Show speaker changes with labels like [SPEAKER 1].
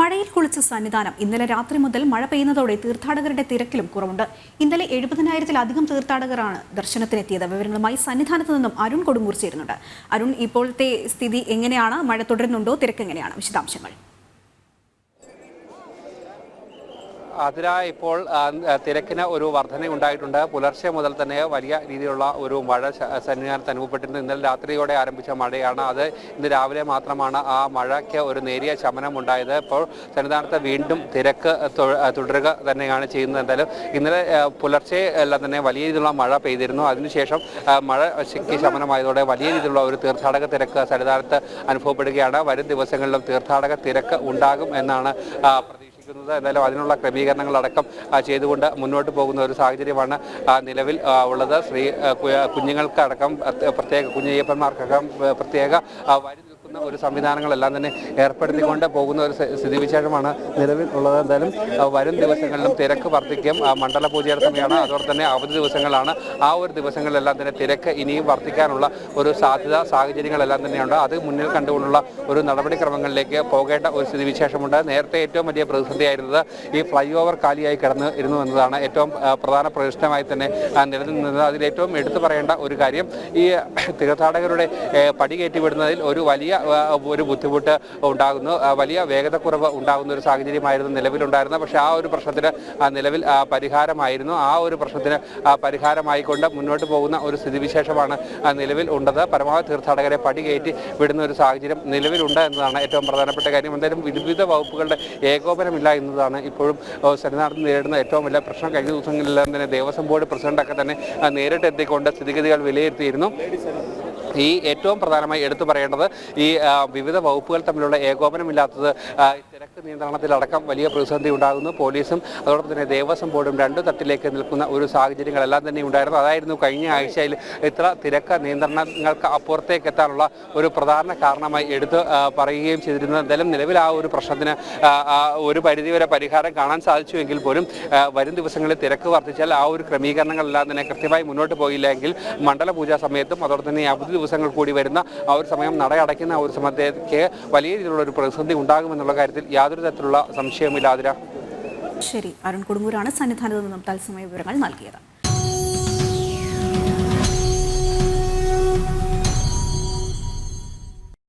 [SPEAKER 1] മഴയിൽ കുളിച്ച സന്നിധാനം ഇന്നലെ രാത്രി മുതൽ മഴ പെയ്യുന്നതോടെ തീർത്ഥാടകരുടെ തിരക്കിലും കുറവുണ്ട്. ഇന്നലെ എഴുപതിനായിരത്തിലധികം തീർത്ഥാടകരാണ് ദർശനത്തിനെത്തിയത്. വിവരങ്ങളുമായി സന്നിധാനത്ത് നിന്നും അരുൺ കൊടുങ്ങൂർ ചേരുന്നുണ്ട്. അരുൺ ഇപ്പോഴത്തെ സ്ഥിതി എങ്ങനെയാണ്? മഴ തുടരുന്നുണ്ടോ? തിരക്കെങ്ങനെയാണ്? വിശദാംശങ്ങൾ.
[SPEAKER 2] അതിര ഇപ്പോൾ തിരക്കിന് ഒരു വർധന ഉണ്ടായിട്ടുണ്ട് പുലർച്ചെ മുതൽ തന്നെ വലിയ രീതിയിലുള്ള ഒരു മഴ സന്നിധാനത്ത് അനുഭവപ്പെട്ടിരുന്നു. ഇന്നലെ രാത്രിയോടെ ആരംഭിച്ച മഴയാണ് അത്. ഇന്ന് രാവിലെ മാത്രമാണ് ആ മഴയ്ക്ക് ഒരു നേരിയ ശമനം ഉണ്ടായത്. ഇപ്പോൾ സന്നിധാനത്ത് വീണ്ടും തിരക്ക് തുടരുക തന്നെയാണ് ചെയ്യുന്നത്. എന്തായാലും ഇന്നലെ പുലർച്ചെ എല്ലാം തന്നെ വലിയ രീതിയിലുള്ള മഴ പെയ്തിരുന്നു. അതിനുശേഷം ആ, മഴ ശക്തി ശമനമായതോടെ വലിയ രീതിയിലുള്ള ഒരു തീർത്ഥാടക തിരക്ക് സന്നിധാനത്ത് അനുഭവപ്പെടുകയാണ്. വരും ദിവസങ്ങളിലും തീർത്ഥാടക തിരക്ക് ഉണ്ടാകും എന്നാണ് പ്രതീക്ഷിക്കുന്നത് എന്തായാലും അതിനുള്ള ക്രമീകരണങ്ങളടക്കം ചെയ്തുകൊണ്ട് മുന്നോട്ട് പോകുന്ന ഒരു സാഹചര്യമാണ് നിലവിൽ ഉള്ളത്. സ്ത്രീ കുഞ്ഞുങ്ങൾക്കടക്കം പ്രത്യേക- കുഞ്ഞയ്യപ്പന്മാർക്കടക്കം പ്രത്യേക വരി ഒരു സംവിധാനങ്ങളെല്ലാം തന്നെ ഏർപ്പെടുത്തിക്കൊണ്ട് പോകുന്ന ഒരു സ്ഥ- സ്ഥിതിവിശേഷമാണ് നിലവിൽ ഉള്ളത്. എന്തായാലും വരും ദിവസങ്ങളിലും തിരക്ക് വർദ്ധിക്കും. മണ്ഡല പൂജയുടെ സമയമാണ്. അതോടെ തന്നെ അവധി ദിവസങ്ങളാണ്. ആ ഒരു ദിവസങ്ങളിലെല്ലാം തന്നെ തിരക്ക് ഇനിയും വർദ്ധിക്കാനുള്ള ഒരു സാധ്യത സാഹചര്യങ്ങളെല്ലാം തന്നെയുണ്ട്. അത് മുന്നിൽ കണ്ടുകൊണ്ടുള്ള ഒരു നടപടിക്രമങ്ങളിലേക്ക് പോകേണ്ട ഒരു സ്ഥിതിവിശേഷമുണ്ട്. നേരത്തെ ഏറ്റവും വലിയ പ്രതിസന്ധിയായിരുന്നത് ഈ ഫ്ലൈ ഓവർ കാലിയായി കിടന്ന് ഇരുന്നു എന്നതാണ് ഏറ്റവും പ്രധാന പ്രശ്നമായി തന്നെ നിലനിന്നത് അതിൽ ഏറ്റവും എടുത്തു പറയേണ്ട ഒരു കാര്യം ഈ തീർത്ഥാടകരുടെ ഏ, പടി കയറ്റി വിടുന്നതിൽ ഒരു വലിയ ഒരു ബുദ്ധിമുട്ട് ഉണ്ടാകുന്നു. വലിയ വേഗതക്കുറവ് ഉണ്ടാകുന്ന ഒരു സാഹചര്യമായിരുന്നു നിലവിലുണ്ടായിരുന്നത്. പക്ഷേ ആ ഒരു പ്രശ്നത്തിന് നിലവിൽ പരിഹാരമായിരുന്നു. ആ ഒരു പ്രശ്നത്തിന് പരിഹാരമായിക്കൊണ്ട് മുന്നോട്ട് പോകുന്ന ഒരു സ്ഥിതിവിശേഷമാണ് നിലവിൽ ഉണ്ടത് പരമാവധി തീർത്ഥാടകരെ പടി കയറ്റി വിടുന്ന ഒരു സാഹചര്യം നിലവിലുണ്ട് എന്നതാണ് ഏറ്റവും പ്രധാനപ്പെട്ട കാര്യം. എന്തായാലും വിവിധ വകുപ്പുകളുടെ ഏകോപനമില്ല എന്നതാണ് ഇപ്പോഴും സന്നിധാനത്ത് നേരിടുന്ന ഏറ്റവും വലിയ പ്രശ്നം. കഴിഞ്ഞ ദിവസങ്ങളിലെല്ലാം തന്നെ ദേവസ്വം ബോർഡ് പ്രസിഡന്റൊക്കെ തന്നെ നേരിട്ടെത്തിക്കൊണ്ട് സ്ഥിതിഗതികൾ വിലയിരുത്തിയിരുന്നു. ഈ ഏറ്റവും പ്രധാനമായി എടുത്തു പറയേണ്ടത് ഈ വിവിധ വകുപ്പുകൾ തമ്മിലുള്ള ഏകോപനമില്ലാത്തത് തിരക്ക് നിയന്ത്രണത്തിലടക്കം വലിയ പ്രതിസന്ധി ഉണ്ടാകുന്നു. പോലീസും അതോടൊപ്പം തന്നെ ദേവസ്വം ബോർഡും രണ്ടു തട്ടിലേക്ക് നിൽക്കുന്ന ഒരു സാഹചര്യങ്ങളെല്ലാം തന്നെ ഉണ്ടായിരുന്നു. അതായിരുന്നു കഴിഞ്ഞ ആഴ്ചയിൽ ഇത്ര തിരക്ക് നിയന്ത്രണങ്ങൾക്ക് അപ്പുറത്തേക്ക് എത്താനുള്ള ഒരു പ്രധാന കാരണമായി എടുത്ത് പറയുകയും ചെയ്തിരുന്നത്. എന്തായാലും നിലവിൽ ആ ഒരു പ്രശ്നത്തിന് ഒരു പരിധിവരെ പരിഹാരം കാണാൻ സാധിച്ചുവെങ്കിൽ പോലും വരും ദിവസങ്ങളിൽ തിരക്ക് വർദ്ധിച്ചാൽ ആ ഒരു ക്രമീകരണങ്ങളെല്ലാം തന്നെ കൃത്യമായി മുന്നോട്ട് പോയില്ലെങ്കിൽ മണ്ഡല പൂജാ സമയത്തും അതോടൊപ്പം തന്നെ അവധി ദിവസങ്ങൾ കൂടി വരുന്ന ആ ഒരു സമയം നടയടയ്ക്കുന്ന ആ ഒരു സമയത്തേക്ക് വലിയ രീതിയിലുള്ള ഒരു പ്രതിസന്ധി ഉണ്ടാകുമെന്നുള്ള കാര്യത്തിൽ യാതൊരു തരത്തിലുള്ള സംശയവുമില്ലാതിര.
[SPEAKER 1] ശരി. അരുൺ കൊടുങ്ങൂരാണ് സന്നിധാനത്ത് നിന്നും തത്സമയ വിവരങ്ങൾ നൽകിയത്.